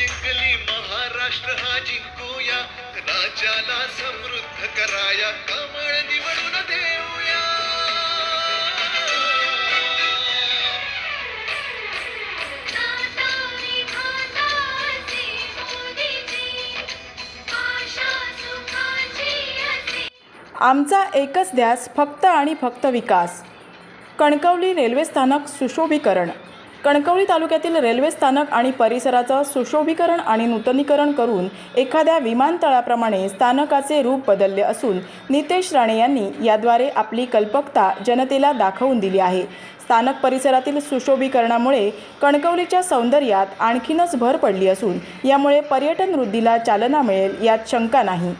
जिंकली महाराष्ट्र हा जिंकूया. राज्याला समृद्ध कराया. कमळ निवडून देऊया. आमचा एकच ध्यास फक्त आणि फक्त विकास. कणकवली रेल्वे स्थानक सुशोभीकरण. कणकवली तालुक्यातील रेल्वे स्थानक आणि परिसराचं सुशोभीकरण आणि नूतनीकरण करून एखाद्या विमानतळाप्रमाणे स्थानकाचे रूप बदलले असून नितेश राणे यांनी याद्वारे आपली कल्पकता जनतेला दाखवून दिली आहे. स्थानक परिसरातील सुशोभीकरणामुळे कणकवलीच्या सौंदर्यात आणखीनच भर पडली असून यामुळे पर्यटन वृद्धीला चालना मिळेल यात शंका नाही.